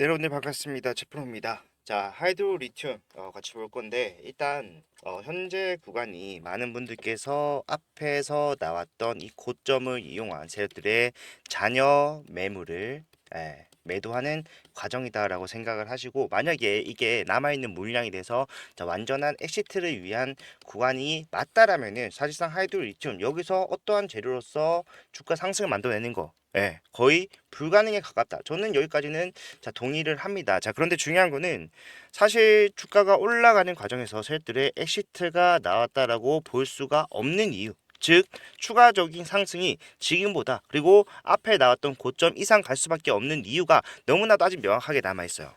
네, 여러분들 반갑습니다. 제프로입니다. 자, 하이드로 리튬 어, 같이 볼 건데 일단 어, 현재 구간이 많은 분들께서 앞에서 나왔던 이 고점을 이용한 세력들의 잔여 매물을 예, 매도하는 과정이다라고 생각을 하시고 만약에 이게 남아있는 물량이 돼서 자, 완전한 엑시트를 위한 구간이 맞다라면은 사실상 하이드로 리튬 여기서 어떠한 재료로서 주가 상승을 만들어내는 거 예, 거의 불가능에 가깝다. 저는 여기까지는 자 동의를 합니다. 자 그런데 중요한 거는 사실 주가가 올라가는 과정에서 세력들의 엑시트가 나왔다라고 볼 수가 없는 이유. 즉 추가적인 상승이 지금보다 그리고 앞에 나왔던 고점 이상 갈 수밖에 없는 이유가 너무나도 아직 명확하게 남아 있어요.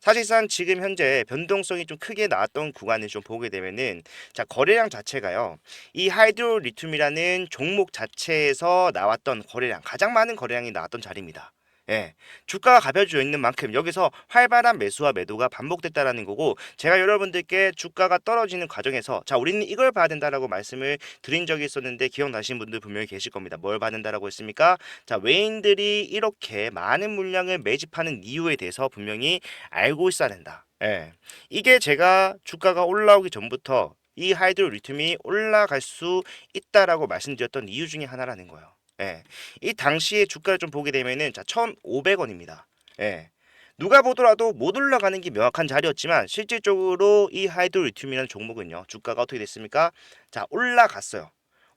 사실상 지금 현재 변동성이 좀 크게 나왔던 구간을 좀 보게 되면은 자 거래량 자체가요 이 하이드로 리튬이라는 종목 자체에서 나왔던 거래량 가장 많은 거래량이 나왔던 자리입니다. 예, 주가가 가벼워져 있는 만큼 여기서 활발한 매수와 매도가 반복됐다라는 거고 제가 여러분들께 주가가 떨어지는 과정에서 자 우리는 이걸 봐야 된다라고 말씀을 드린 적이 있었는데 기억나시는 분들 분명히 계실 겁니다. 뭘 봐야 된다라고 했습니까? 자 외인들이 이렇게 많은 물량을 매집하는 이유에 대해서 분명히 알고 있어야 된다. 예, 이게 제가 주가가 올라오기 전부터 이 하이드로 리튬이 올라갈 수 있다라고 말씀드렸던 이유 중에 하나라는 거예요. 예. 이 당시의 주가를 좀 보게 되면은 자 1,500원입니다. 예. 누가 보더라도 못 올라가는 게 명확한 자리였지만 실질적으로 이 하이드로 리튬이라는 종목은요. 주가가 어떻게 됐습니까? 자, 올라갔어요.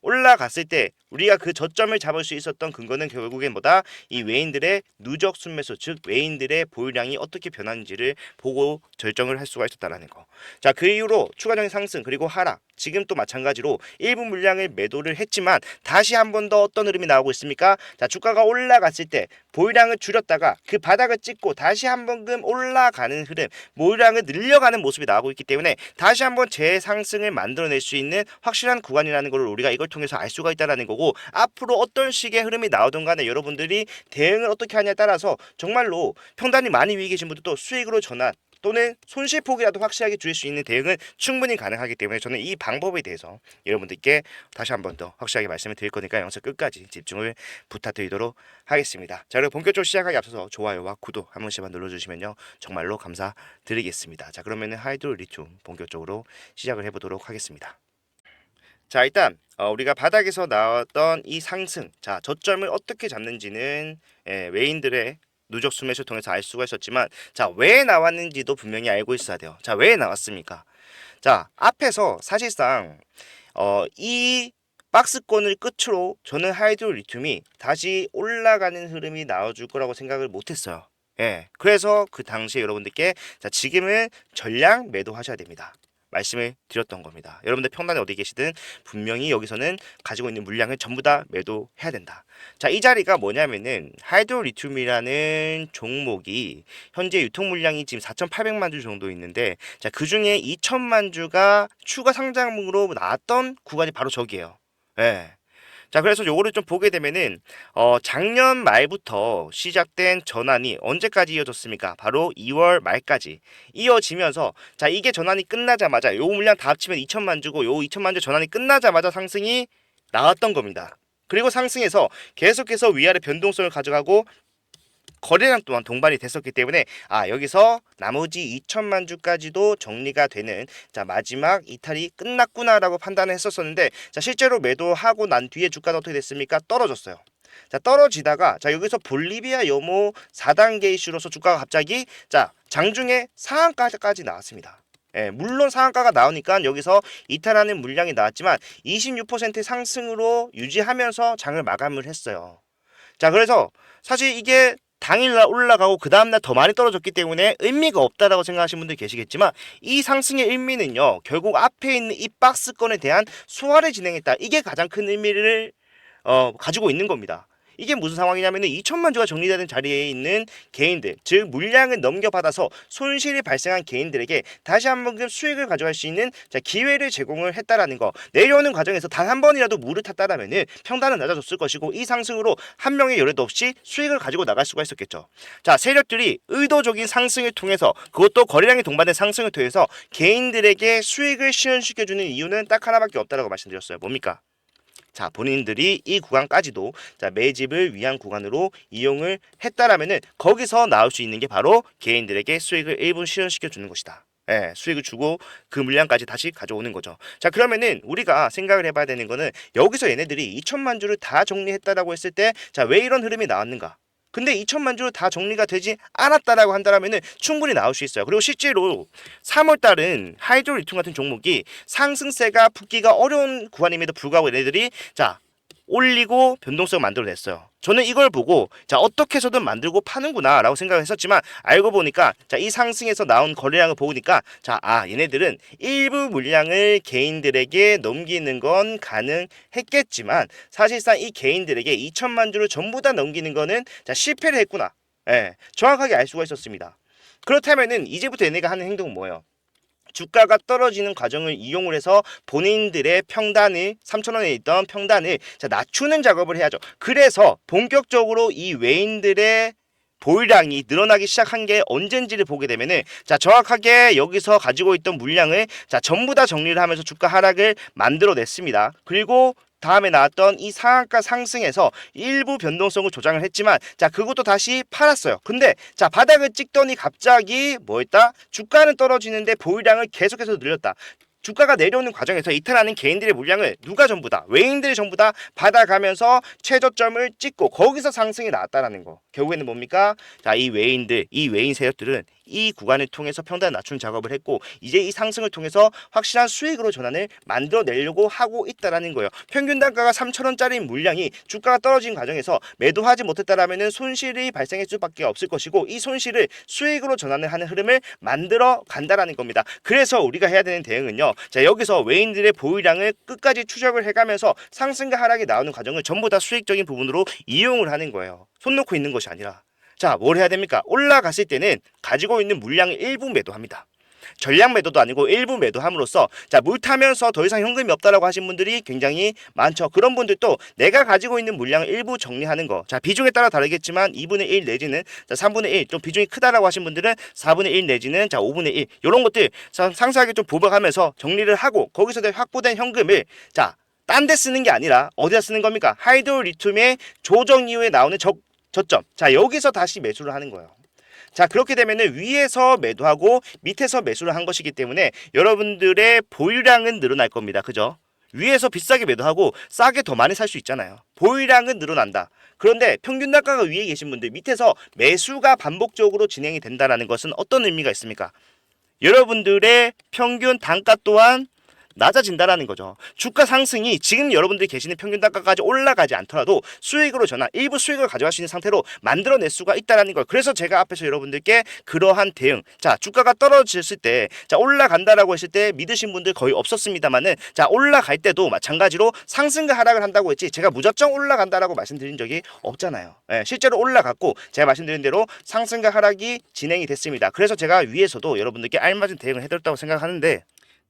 올라갔을 때 우리가 그 저점을 잡을 수 있었던 근거는 결국엔 뭐다? 이 외인들의 누적 순매수 즉 외인들의 보유량이 어떻게 변하는지를 보고 결정을 할 수가 있었다라는 거. 자, 그 이후로 추가적인 상승 그리고 하락 지금 또 마찬가지로 일부 물량을 매도를 했지만 다시 한 번 더 어떤 흐름이 나오고 있습니까? 자, 주가가 올라갔을 때 보유량을 줄였다가 그 바닥을 찍고 다시 한 번금 올라가는 흐름, 보유량을 늘려가는 모습이 나오고 있기 때문에 다시 한번 재상승을 만들어낼 수 있는 확실한 구간이라는 걸 우리가 이걸 통해서 알 수가 있다라는 거고 앞으로 어떤 식의 흐름이 나오든 간에 여러분들이 대응을 어떻게 하냐에 따라서 정말로 평단이 많이 위에 계신 분들도 수익으로 전환 또는 손실폭이라도 확실하게 줄일 수 있는 대응은 충분히 가능하기 때문에 저는 이 방법에 대해서 여러분들께 다시 한 번 더 확실하게 말씀을 드릴 거니까 영상 끝까지 집중을 부탁드리도록 하겠습니다. 자, 그리고 본격적으로 시작하기 앞서서 좋아요와 구독 한 번씩만 눌러주시면요 정말로 감사드리겠습니다. 자, 그러면은 하이드로 리튬 본격적으로 시작을 해보도록 하겠습니다. 자, 일단 어, 우리가 바닥에서 나왔던 이 상승, 자 저점을 어떻게 잡는지는 예, 외인들의 누적 수매수 통해서 알 수가 있었지만 자 왜 나왔는지도 분명히 알고 있어야 돼요. 자 왜 나왔습니까? 자 앞에서 사실상 어, 이 박스권을 끝으로 저는 하이드로 리튬이 다시 올라가는 흐름이 나와줄 거라고 생각을 못했어요. 예, 그래서 그 당시에 여러분들께 자 지금은 전량 매도하셔야 됩니다. 말씀을 드렸던 겁니다. 여러분들 평단에 어디 계시든 분명히 여기서는 가지고 있는 물량을 전부 다 매도해야 된다. 자, 이 자리가 뭐냐면은 하이드로 리튬이라는 종목이 현재 유통 물량이 지금 4,800만 주 정도 있는데 자, 그중에 2천만 주가 추가 상장으로 나왔던 구간이 바로 저기예요. 예. 자, 그래서 요거를 좀 보게 되면은 어, 작년 말부터 시작된 전환이 언제까지 이어졌습니까? 바로 2월 말까지 이어지면서 자, 이게 전환이 끝나자마자 요 물량 다 합치면 2천만 주고 요 2천만 주 전환이 끝나자마자 상승이 나왔던 겁니다. 그리고 상승해서 계속해서 위아래 변동성을 가져가고 거래량 또한 동반이 됐었기 때문에 아 여기서 나머지 2천만 주까지도 정리가 되는 자 마지막 이탈이 끝났구나라고 판단을 했었었는데 자 실제로 매도하고 난 뒤에 주가가 어떻게 됐습니까? 떨어졌어요. 자 떨어지다가 자 여기서 볼리비아 여모 4단계 이슈로서 주가가 갑자기 자 장중에 상한가까지 나왔습니다. 예, 물론 상한가가 나오니까 여기서 이탈하는 물량이 나왔지만 26% 상승으로 유지하면서 장을 마감을 했어요. 자 그래서 사실 이게 당일날 올라가고 그 다음날 더 많이 떨어졌기 때문에 의미가 없다라고 생각하시는 분들 계시겠지만 이 상승의 의미는요 결국 앞에 있는 이 박스권에 대한 소화를 진행했다 이게 가장 큰 의미를 어, 가지고 있는 겁니다. 이게 무슨 상황이냐면은 2천만 주가 정리되는 자리에 있는 개인들, 즉 물량을 넘겨받아서 손실이 발생한 개인들에게 다시 한번 수익을 가져갈 수 있는 자, 기회를 제공을 했다라는 거. 내려오는 과정에서 단 한 번이라도 물을 탔다라면은 평단은 낮아졌을 것이고 이 상승으로 한 명의 열애도 없이 수익을 가지고 나갈 수가 있었겠죠. 자, 세력들이 의도적인 상승을 통해서 그것도 거래량이 동반된 상승을 통해서 개인들에게 수익을 실현시켜주는 이유는 딱 하나밖에 없다라고 말씀드렸어요. 뭡니까? 자 본인들이 이 구간까지도 자 매집을 위한 구간으로 이용을 했다라면은 거기서 나올 수 있는 게 바로 개인들에게 수익을 일부 실현시켜 주는 것이다. 예, 수익을 주고 그 물량까지 다시 가져오는 거죠. 자, 그러면은 우리가 생각을 해봐야 되는 거는 여기서 얘네들이 2천만 주를 다 정리했다라고 했을 때, 자, 왜 이런 흐름이 나왔는가? 근데 2천만 주다 정리가 되지 않았다라고 한다면은 충분히 나올 수 있어요. 그리고 실제로 3월 달은 하이드로 리튬 같은 종목이 상승세가 붙기가 어려운 구간임에도 불구하고 얘네들이 자 올리고 변동성을 만들어냈어요. 저는 이걸 보고 자 어떻게 해서든 만들고 파는구나라고 생각을 했었지만 알고 보니까 자 이 상승에서 나온 거래량을 보니까 자 아 얘네들은 일부 물량을 개인들에게 넘기는 건 가능했겠지만 사실상 이 개인들에게 2천만 주를 전부 다 넘기는 거는 자 실패를 했구나. 예, 정확하게 알 수가 있었습니다. 그렇다면은 이제부터 얘네가 하는 행동은 뭐예요? 주가가 떨어지는 과정을 이용을 해서 본인들의 평단을 3천원에 있던 평단을 자, 낮추는 작업을 해야죠. 그래서 본격적으로 이 외인들의 보유량이 늘어나기 시작한 게 언젠지를 보게 되면은 자 정확하게 여기서 가지고 있던 물량을 자 전부 다 정리를 하면서 주가 하락을 만들어냈습니다. 그리고 다음에 나왔던 이 상한가 상승에서 일부 변동성을 조장을 했지만 자 그것도 다시 팔았어요. 근데 자 바닥을 찍더니 갑자기 뭐했다? 주가는 떨어지는데 보유량을 계속해서 늘렸다. 주가가 내려오는 과정에서 이탈하는 개인들의 물량을 누가 전부 다 외인들이 전부 다 받아가면서 최저점을 찍고 거기서 상승이 나왔다라는 거. 결국에는 뭡니까? 자, 이 외인들, 이 외인 세력들은 이 구간을 통해서 평단을 낮춘 작업을 했고 이제 이 상승을 통해서 확실한 수익으로 전환을 만들어내려고 하고 있다라는 거예요. 평균 단가가 3천원짜리 물량이 주가가 떨어진 과정에서 매도하지 못했다라면은 손실이 발생할 수밖에 없을 것이고 이 손실을 수익으로 전환을 하는 흐름을 만들어 간다라는 겁니다. 그래서 우리가 해야 되는 대응은요. 자 여기서 외인들의 보유량을 끝까지 추적을 해가면서 상승과 하락이 나오는 과정을 전부 다 수익적인 부분으로 이용을 하는 거예요. 손 놓고 있는 것이 아니라. 자, 뭘 해야 됩니까? 올라갔을 때는 가지고 있는 물량을 일부 매도합니다. 전량 매도도 아니고 일부 매도함으로써 자, 물 타면서 더 이상 현금이 없다라고 하신 분들이 굉장히 많죠. 그런 분들도 내가 가지고 있는 물량을 일부 정리하는 거. 자, 비중에 따라 다르겠지만 2분의 1 내지는 자, 3분의 1, 좀 비중이 크다라고 하신 분들은 4분의 1 내지는 자, 5분의 1. 이런 것들 자, 상세하게 좀 보박하면서 정리를 하고 거기서 확보된 현금을 자, 딴 데 쓰는 게 아니라 어디다 쓰는 겁니까? 하이드로 리튬의 조정 이후에 나오는 적 저점. 자, 여기서 다시 매수를 하는 거예요. 자, 그렇게 되면은 위에서 매도하고 밑에서 매수를 한 것이기 때문에 여러분들의 보유량은 늘어날 겁니다. 그죠? 위에서 비싸게 매도하고 싸게 더 많이 살 수 있잖아요. 보유량은 늘어난다. 그런데 평균 단가가 위에 계신 분들 밑에서 매수가 반복적으로 진행이 된다라는 것은 어떤 의미가 있습니까? 여러분들의 평균 단가 또한 낮아진다라는 거죠. 주가 상승이 지금 여러분들이 계시는 평균 단가까지 올라가지 않더라도 수익으로 전환, 일부 수익을 가져갈 수 있는 상태로 만들어낼 수가 있다라는 걸. 그래서 제가 앞에서 여러분들께 그러한 대응. 자, 주가가 떨어졌을 때, 자, 올라간다라고 했을 때 믿으신 분들 거의 없었습니다만은, 자, 올라갈 때도 마찬가지로 상승과 하락을 한다고 했지, 제가 무작정 올라간다라고 말씀드린 적이 없잖아요. 예, 실제로 올라갔고, 제가 말씀드린 대로 상승과 하락이 진행이 됐습니다. 그래서 제가 위에서도 여러분들께 알맞은 대응을 해드렸다고 생각하는데,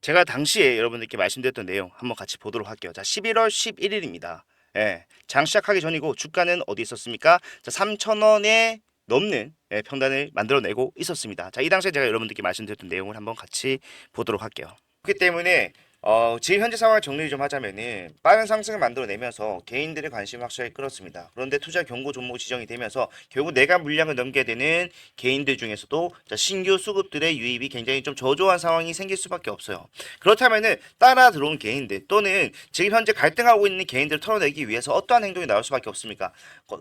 제가 당시에 여러분들께 말씀드렸던 내용 한번 같이 보도록 할게요. 자, 11월 11일입니다. 예. 장 시작하기 전이고 주가는 어디 있었습니까? 자, 3,000원에 넘는 예, 평단을 만들어내고 있었습니다. 자, 이 당시에 제가 여러분들께 말씀드렸던 내용을 한번 같이 보도록 할게요. 그렇기 때문에 어, 지금 현재 상황을 정리 좀 하자면은 빠른 상승을 만들어내면서 개인들의 관심을 확실하게 끌었습니다. 그런데 투자 경고 종목 지정이 되면서 결국 내가 물량을 넘게 되는 개인들 중에서도 자, 신규 수급들의 유입이 굉장히 좀 저조한 상황이 생길 수밖에 없어요. 그렇다면은 따라 들어온 개인들 또는 지금 현재 갈등하고 있는 개인들을 털어내기 위해서 어떠한 행동이 나올 수밖에 없습니까?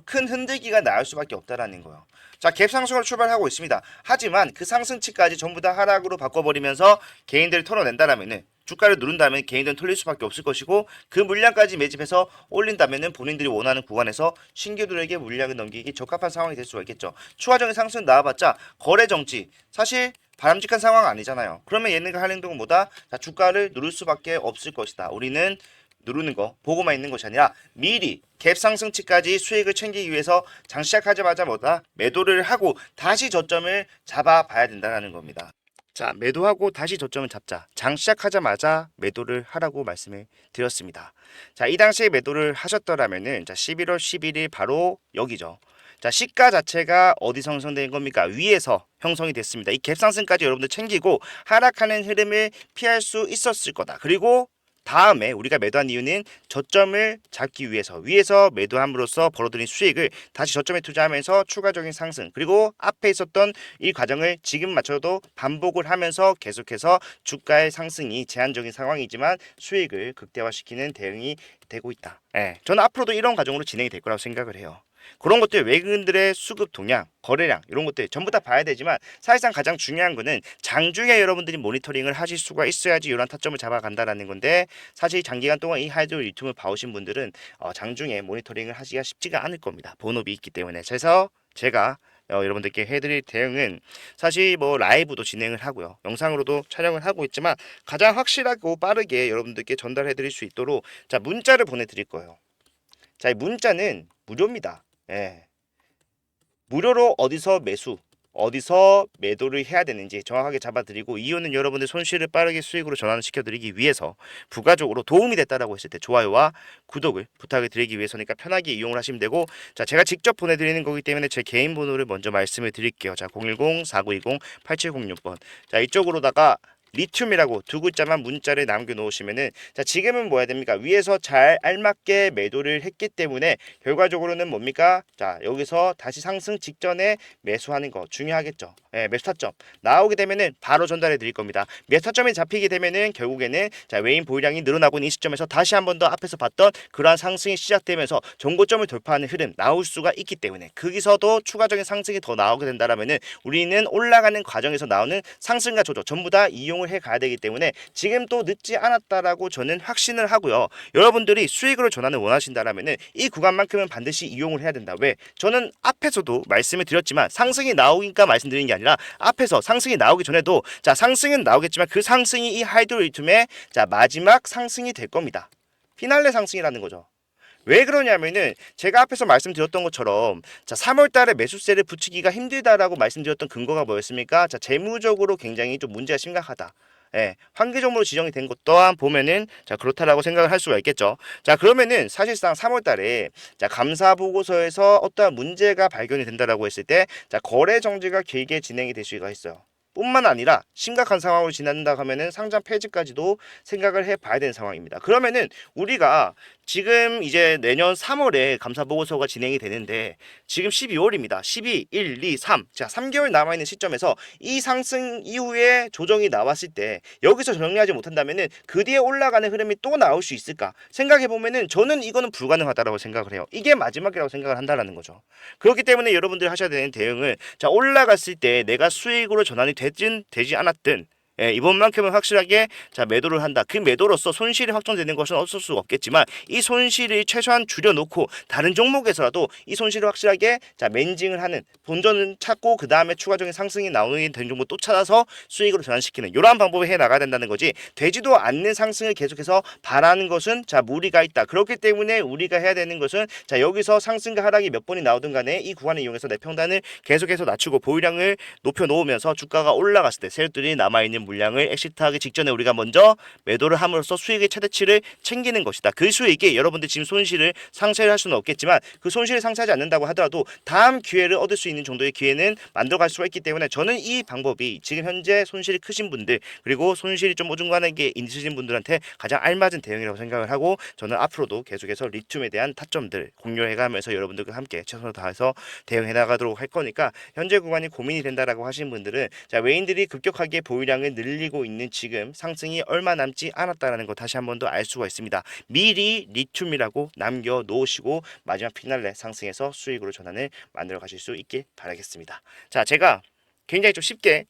큰 흔들기가 나올 수밖에 없다라는 거예요. 자, 갭 상승으로 출발하고 있습니다. 하지만 그 상승치까지 전부 다 하락으로 바꿔버리면서 개인들을 털어낸다라면은 주가를 누른다면 개인들은 털릴 수밖에 없을 것이고 그 물량까지 매집해서 올린다면은 본인들이 원하는 구간에서 신규들에게 물량을 넘기기 적합한 상황이 될 수가 있겠죠. 추가적인 상승 나와봤자 거래 정지 사실 바람직한 상황 아니잖아요. 그러면 얘네가 할 행동은 뭐다? 자, 주가를 누를 수밖에 없을 것이다. 우리는 누르는 거 보고만 있는 것이 아니라 미리 갭 상승치까지 수익을 챙기기 위해서 장 시작하자마자 뭐다 매도를 하고 다시 저점을 잡아봐야 된다는 겁니다. 자 매도하고 다시 저점을 잡자 장 시작하자마자 매도를 하라고 말씀을 드렸습니다. 자이 당시에 매도를 하셨더라면은 자 11월 11일 바로 여기죠. 자 시가 자체가 어디서 형성된 겁니까? 위에서 형성이 됐습니다. 이 갭상승까지 여러분들 챙기고 하락하는 흐름을 피할 수 있었을 거다. 그리고 다음에 우리가 매도한 이유는 저점을 잡기 위해서 위에서 매도함으로써 벌어들인 수익을 다시 저점에 투자하면서 추가적인 상승 그리고 앞에 있었던 이 과정을 지금 맞춰도 반복을 하면서 계속해서 주가의 상승이 제한적인 상황이지만 수익을 극대화시키는 대응이 되고 있다. 예, 저는 앞으로도 이런 과정으로 진행이 될 거라고 생각을 해요. 그런 것들 외국인들의 수급 동향, 거래량 이런 것들 전부 다 봐야 되지만 사실상 가장 중요한 거는 장중에 여러분들이 모니터링을 하실 수가 있어야지 이런 타점을 잡아간다라는 건데 사실 장기간 동안 이 하이드로 리튬을 봐오신 분들은 어, 장중에 모니터링을 하기가 쉽지가 않을 겁니다. 본업이 있기 때문에 그래서 제가 어, 여러분들께 해드릴 대응은 사실 뭐 라이브도 진행을 하고요. 영상으로도 촬영을 하고 있지만 가장 확실하고 빠르게 여러분들께 전달해드릴 수 있도록 자 문자를 보내드릴 거예요. 자, 이 문자는 무료입니다. 예. 무료로 어디서 매수, 어디서 매도를 해야 되는지 정확하게 잡아드리고 이유는 여러분들 손실을 빠르게 수익으로 전환시켜드리기 위해서 부가적으로 도움이 됐다라고 했을 때 좋아요와 구독을 부탁을 드리기 위해서니까 편하게 이용을 하시면 되고 자 제가 직접 보내드리는 거기 때문에 제 개인 번호를 먼저 말씀을 드릴게요. 자 010-4920-8706번 자 이쪽으로다가 리튬이라고 두 글자만 문자를 남겨 놓으시면은 자 지금은 뭐 해야 됩니까? 위에서 잘 알맞게 매도를 했기 때문에 결과적으로는 뭡니까? 자 여기서 다시 상승 직전에 매수하는 거 중요하겠죠. 예 매수 타점. 나오게 되면은 바로 전달해 드릴 겁니다. 매수 타점이 잡히게 되면은 결국에는 자 외인 보유량이 늘어나고 있는 이 시점에서 다시 한 번 더 앞에서 봤던 그러한 상승이 시작되면서 정고점을 돌파하는 흐름 나올 수가 있기 때문에 거기서도 추가적인 상승이 더 나오게 된다라면은 우리는 올라가는 과정에서 나오는 상승과 조정 전부 다 이용 을 해 가야 되기 때문에 지금 또 늦지 않았다라고 저는 확신을 하고요. 여러분들이 수익으로 전환을 원하신다라면은 이 구간만큼은 반드시 이용을 해야 된다. 왜? 저는 앞에서도 말씀을 드렸지만 상승이 나오니까 말씀드리는 게 아니라 앞에서 상승이 나오기 전에도 자 상승은 나오겠지만 그 상승이 이 하이드로리튬의 자 마지막 상승이 될 겁니다. 피날레 상승이라는 거죠. 왜 그러냐면은 제가 앞에서 말씀드렸던 것처럼 자 3월 달에 매수세를 붙이기가 힘들다라고 말씀드렸던 근거가 뭐였습니까? 자 재무적으로 굉장히 좀 문제가 심각하다. 예, 환기점으로 지정이 된 것 또한 보면은 자 그렇다라고 생각을 할 수가 있겠죠. 자 그러면은 사실상 3월달에 자 감사 보고서에서 어떠한 문제가 발견이 된다라고 했을 때 자 거래 정지가 길게 진행이 될 수가 있어요. 뿐만 아니라 심각한 상황으로 지난다 하면은 상장 폐지까지도 생각을 해봐야 되는 상황입니다. 그러면은 우리가 지금 이제 내년 3월에 감사 보고서가 진행이 되는데 지금 12월입니다. 12, 1, 2, 3. 자, 3개월 남아 있는 시점에서 이 상승 이후에 조정이 나왔을 때 여기서 정리하지 못한다면은 그 뒤에 올라가는 흐름이 또 나올 수 있을까? 생각해 보면은 저는 이거는 불가능하다라고 생각을 해요. 이게 마지막이라고 생각을 한다라는 거죠. 그렇기 때문에 여러분들이 하셔야 되는 대응은 자, 올라갔을 때 내가 수익으로 전환이 되든 되지 않았든 예, 이번만큼은 확실하게 자 매도를 한다. 그 매도로서 손실이 확정되는 것은 없을 수 없겠지만 이 손실을 최소한 줄여놓고 다른 종목에서라도 이 손실을 확실하게 자 맨징을 하는 본전은 찾고 그 다음에 추가적인 상승이 나오는 다른 종목 또 찾아서 수익으로 전환시키는 이러한 방법을 해 나가야 된다는 거지 되지도 않는 상승을 계속해서 바라는 것은 자 무리가 있다. 그렇기 때문에 우리가 해야 되는 것은 자 여기서 상승과 하락이 몇 번이 나오든 간에 이 구간을 이용해서 내 평단을 계속해서 낮추고 보유량을 높여 놓으면서 주가가 올라갔을 때 세력들이 남아 있는 물량을 엑시트하기 직전에 우리가 먼저 매도를 함으로써 수익의 최대치를 챙기는 것이다. 그 수익이 여러분들 지금 손실을 상쇄를 할 수는 없겠지만 그 손실을 상쇄하지 않는다고 하더라도 다음 기회를 얻을 수 있는 정도의 기회는 만들어갈 수가 있기 때문에 저는 이 방법이 지금 현재 손실이 크신 분들 그리고 손실이 좀 어중간하게 있으신 분들한테 가장 알맞은 대응이라고 생각을 하고 저는 앞으로도 계속해서 리튬에 대한 타점들 공유해가면서 여러분들과 함께 최선을 다해서 대응해 나가도록 할 거니까 현재 구간이 고민이 된다라고 하신 분들은 자 외인들이 급격하게 보유량을 늘리고 있는 지금 상승이 얼마 남지 않았다라는 거 다시 한 번 더 알 수가 있습니다. 미리 리튬이라고 남겨 놓으시고 마지막 피날레 상승해서 수익으로 전환을 만들어 가실 수 있길 바라겠습니다. 자, 제가 굉장히 좀 쉽게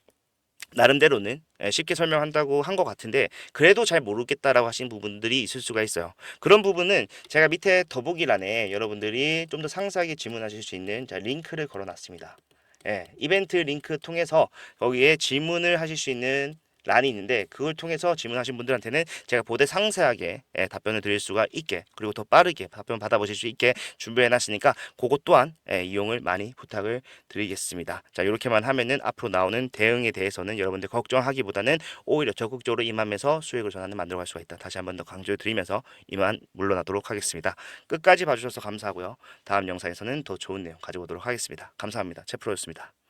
나름대로는 예, 쉽게 설명한다고 한 것 같은데 그래도 잘 모르겠다라고 하신 부분들이 있을 수가 있어요. 그런 부분은 제가 밑에 더보기란에 여러분들이 좀 더 상세하게 질문하실 수 있는 자, 링크를 걸어놨습니다. 예, 이벤트 링크 통해서 거기에 질문을 하실 수 있는 란이 있는데 그걸 통해서 질문하신 분들한테는 제가 보다 상세하게 예, 답변을 드릴 수가 있게 그리고 더 빠르게 답변 받아보실 수 있게 준비해 놨으니까 그것 또한 예, 이용을 많이 부탁을 드리겠습니다. 자 이렇게만 하면은 앞으로 나오는 대응에 대해서는 여러분들 걱정하기보다는 오히려 적극적으로 임하면서 수익을 전환을 만들어갈 수가 있다. 다시 한 번 더 강조해 드리면서 이만 물러나도록 하겠습니다. 끝까지 봐주셔서 감사하고요. 다음 영상에서는 더 좋은 내용 가지고 오도록 하겠습니다. 감사합니다. 제프로였습니다.